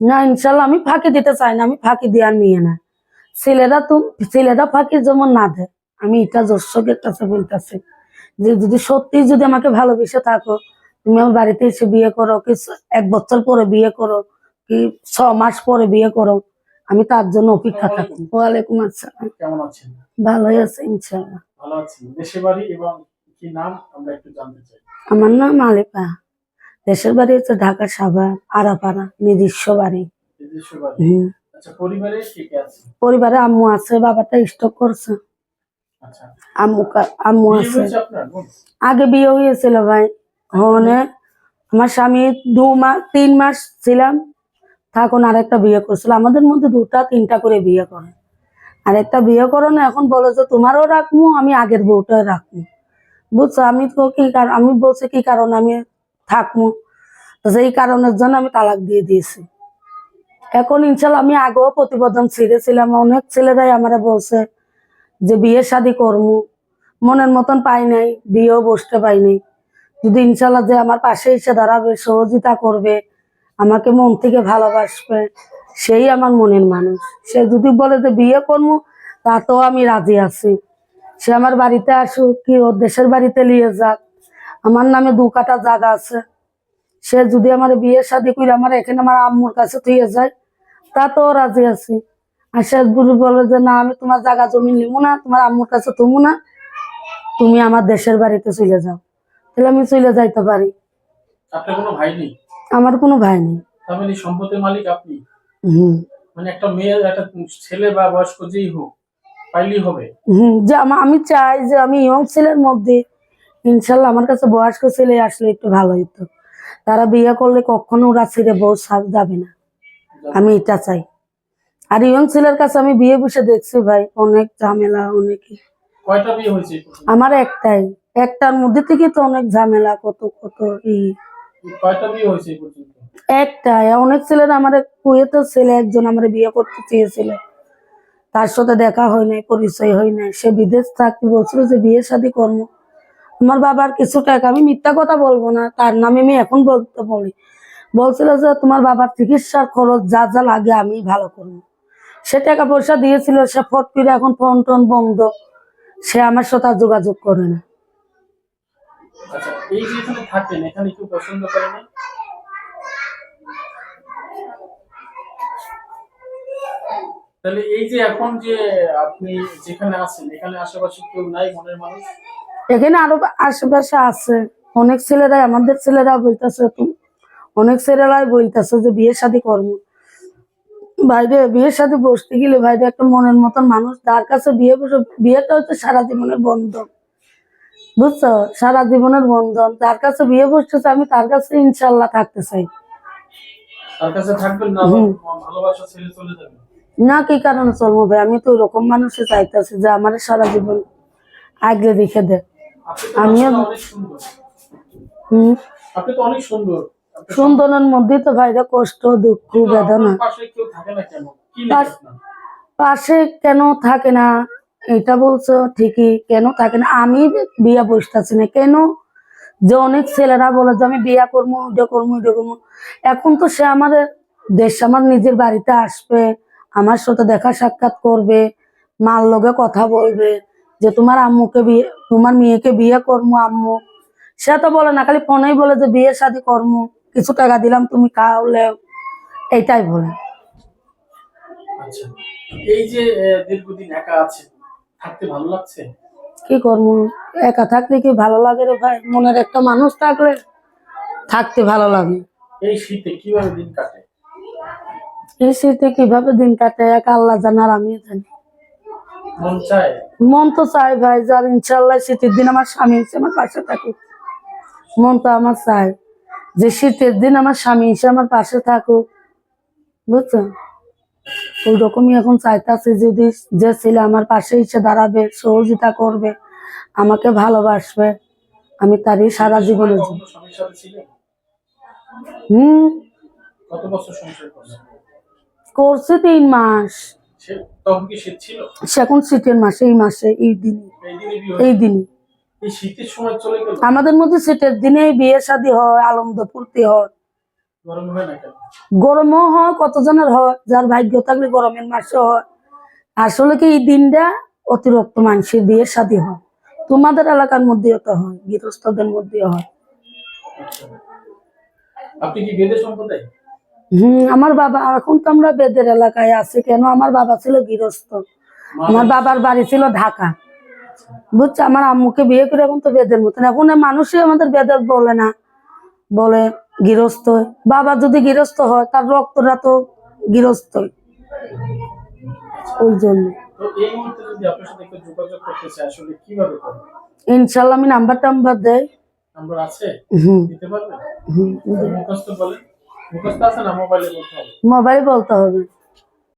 না ইনশাল্লাহ আমি ফাঁকি দিতে চাই না আমি ফাঁকি দেওয়ার মেয়ে না। ছেলেরা তো ছেলেরা ফাঁকি যেমন না দেয় আমি এটা দর্শকের কাছে বলতেছি। যে যদি সত্যি যদি আমাকে ভালোবেসে থাকো তুমি আমার বাড়িতে এসে বিয়ে করো কি এক বছর পরে বিয়ে করো কি ছ মাস পরে বিয়ে করো আমি তার জন্য অপেক্ষা থাকি ওয়ালাইকুম আসসালাম। কেমন আছেন? ভালোই আছে ইনশাল্লাহ। ভালো আছেন দেশে বাড়ি এবং কি নাম আমরা একটু জানতে চাই। আমার নাম আলিপা। দেশের বাড়ি হচ্ছে ঢাকা সাভার আরাপাড়া নিজস্ব বাড়ি। হুম। আচ্ছা পরিবারে আম্মু আছে বাবাটা স্টক করছে। আচ্ছা। আম্মু আম্মু আছে? আগে বিয়ে হয়েছিল ভাই। হনে আমার স্বামী দু মাস তিন মাস ছিলাম। তখন আরেকটা বিয়ে করছিল। আমাদের মধ্যে দুটা তিনটা করে বিয়ে করে। আরেকটা বিয়ে করো না এখন বলো যে তোমারও রাখব আমি আগের বউটাও রাখব বুঝছ? আমি তো কি কারণ আমি বলছি কি কারণ আমি থাকব তো সেই কারণের জন্য আমি তালাক দিয়ে দিয়েছি। এখন ইনশাল্লাহ আমি আগেও প্রতিবেদন ছিঁড়েছিলাম। অনেক ছেলেরাই আমারে বলছে যে বিয়ে শাদি করব মনের মতন পাই নাই, বিয়েও বসতে পাই নাই। যদি ইনশাল্লাহ যে আমার পাশে এসে দাঁড়াবে, সহযোগিতা করবে, আমাকে মন থেকে ভালোবাসবে, সেই আমার মনের মানুষ। সে যদি বলে যে বিয়ে করব তাতেও আমি রাজি আছি। সে আমার বাড়িতে আসুক, কি ওর দেশের বাড়িতে নিয়ে যাক আমার নামে দু কাটা জায়গা আছে। সে যদি আমার বিয়ে শাদি করে আমার এখানে আমার আম্মুর কাছে থুয়ে যায় তাতেও রাজি আছি। আর সে বলে যে না আমি তোমার জায়গা জমি নিবো না তোমার আম্মুর কাছে তুমু না তুমি আমার দেশের বাড়িতে চলে যাও। তাহলে আমি চলে যাইতে পারি। আপনার কোনো ভাই নেই? আমার কোনো ভাই নেই। মানে সম্পত্তির মালিক আপনি? হুম। মানে একটা মেয়ে একটা ছেলে বা বয়স্ক যেই হোক পাইলেই হবে। হুম যে আমি চাই যে আমি ইয়ং ছেলের মধ্যে ইনশাল্লাহ আমার কাছে বয়স্ক ছেলে আসলে একটু ভালো হতো তারা বিয়ে করলে কখনো ওরা ছেড়ে বউ সাপ যাবে না। আমি এটা চাই। আর ইয়ং ছেলের কাছে আমি বিয়ে বসে দেখছি ভাই অনেক ঝামেলা অনেক? আমার একটাই। একটার মধ্যে থেকে তো অনেক ঝামেলা কত কত ই। একটাই। অনেক ছেলেরা আমার কুয়েতের ছেলে একজন আমার বিয়ে করতে চেয়েছিল। তার সাথে দেখা হয় নাই পরিচয় হয় নাই। সে বিদেশ থাকতে বলছিল যে বিয়ে শাদী করব আমার বাবার কিছু টাকা, আমি মিথ্যা কথা বলব না, তার নামে আমি এখন বলতে বলি বলছিল যে তোমার বাবার চিকিৎসার খরচ যা যা লাগে আমি ভালো করব। সে টাকা পয়সা দিয়েছিল, সে ফট করে এখন টোন বন্ধ। সে আমার সাথে যোগাযোগ করে না। আচ্ছা তাহলে এই যে এখন যে আপনি যেখানে আছেন, এখানে আশেপাশে কেউ নাই মনের মানুষ? এখানে আরও আশেপাশে আছে। অনেক ছেলেরাই আমাদের ছেলেরা বলতেছে তুমি অনেক ছেলেরাই বলতেছে যে বিয়ে শাদী করব। বাইরে বিয়ের সাথে বসতে গেলে বাইরে একটা মনের মতন মানুষ। তার কাছে বিয়ে বসে বিয়েটা হচ্ছে সারা জীবনের বন্ধন। বুঝছ? সারা জীবনের বন্ধন। তার কাছে বিয়ে বসতেছে আমি তার কাছে ইনশাল্লাহ থাকতে চাই। না কি কারণে চলবো ভাই? আমি তো ওরকম মানুষই চাইতেছি যে আমার সারা জীবন আগলে রেখে দে আপনি তো আমিও- মাশাআল্লাহ হম? আপনি তো অনেক সুন্দর। সুন্দরের মধ্যে তো ভাইরা কষ্ট দুঃখ বেদনা। পাশে কেন? থাকে না? এটা বলছো ঠিকই কেন থাকে না? আমি বিয়ে বসতেছি না। কেন? যে অনেক ছেলেরা বলে যে আমি বিয়ে করব ওইটা করব ওইটা করব। এখন তো সে আমাদের দেশ আমার নিজের বাড়িতে আসবে আমার সাথে দেখা সাক্ষাৎ করবে মার লগে কথা বলবে। যে তোমার আম্মুকে বিয়ে তোমার মেয়েকে বিয়ে করব আম্মু। সে তো বলে না খালি ফোনেই বলে যে বিয়ে শাদি করব কিছু টাকা দিলাম তুমি খাওলে এইটাই বলে। আচ্ছা এই যে দীর্ঘদিন একা আছে থাকতে ভালো লাগছে? কি করব একা থাকতে কি ভালো লাগে রে ভাই? মনের একটা মানুষ থাকলে থাকতে ভালো লাগে। এই শীতে কীভাবে দিন কাটে? এই শীতে কীভাবে দিন কাটে এক আল্লাহ জানার আমি জানি। মন তো চাই ভাই যার ইনশাল্লাহ শীতের দিন আমার স্বামী এসে আমার পাশে থাকুক। মন তো আমার চাই যে শীতের দিন আমার স্বামী এসে আমার পাশে থাকুক। বুঝছ? ওই রকমই এখন চাইতাছি যদি যে ছেলে আমার পাশে এসে দাঁড়াবে সহযোগিতা করবে আমাকে ভালোবাসবে আমি তারই সারা জীবনে হুম? করছে তিন মাস। তখন কি শীত ছিল? এখন শীতের মাসে এই মাসে এই দিনে। এই দিনে আমাদের মধ্যে শীতের দিনে বিয়ে শাদী হয় আনন্দ ফুর্তি হয়। হয় গরমও হয় কতজনের হয়? যার ভাগ্য থাকলে গরমের মাসে হয়। আসলে কি এই দিনটা অতিরিক্ত মানুষের বিয়ে সাথে হয়। তোমাদের এলাকার মধ্যেও তো হয় গৃহস্থদের মধ্যেও হয়। আচ্ছা। আপনি কি বেদে সম্প্রদায়? হম আমার বাবা এখন তো আমরা বেদের এলাকায় আছি। কেন? আমার বাবা ছিল গৃহস্থ। আমার বাবার বাড়ি ছিল ঢাকা। বুঝছ? আমার আম্মুকে বিয়ে করে এখন তো বেদের মতন। এখন মানুষই আমাদের বেদের বলে না। বলে গৃহস্থ। বাবা যদি গৃহস্থ হয় তার রক্তটা তো গৃহস্থ ওই জন্য। ইনশাল্লাহ আমি নাম্বার টাম্বার দেয় নাম্বার আছে? হুম। দিতে পারবেন? হুম মুখস্থ বলেন। মুখস্থ আছে না মোবাইলে বলতে হবে মোবাইল বলতে হবে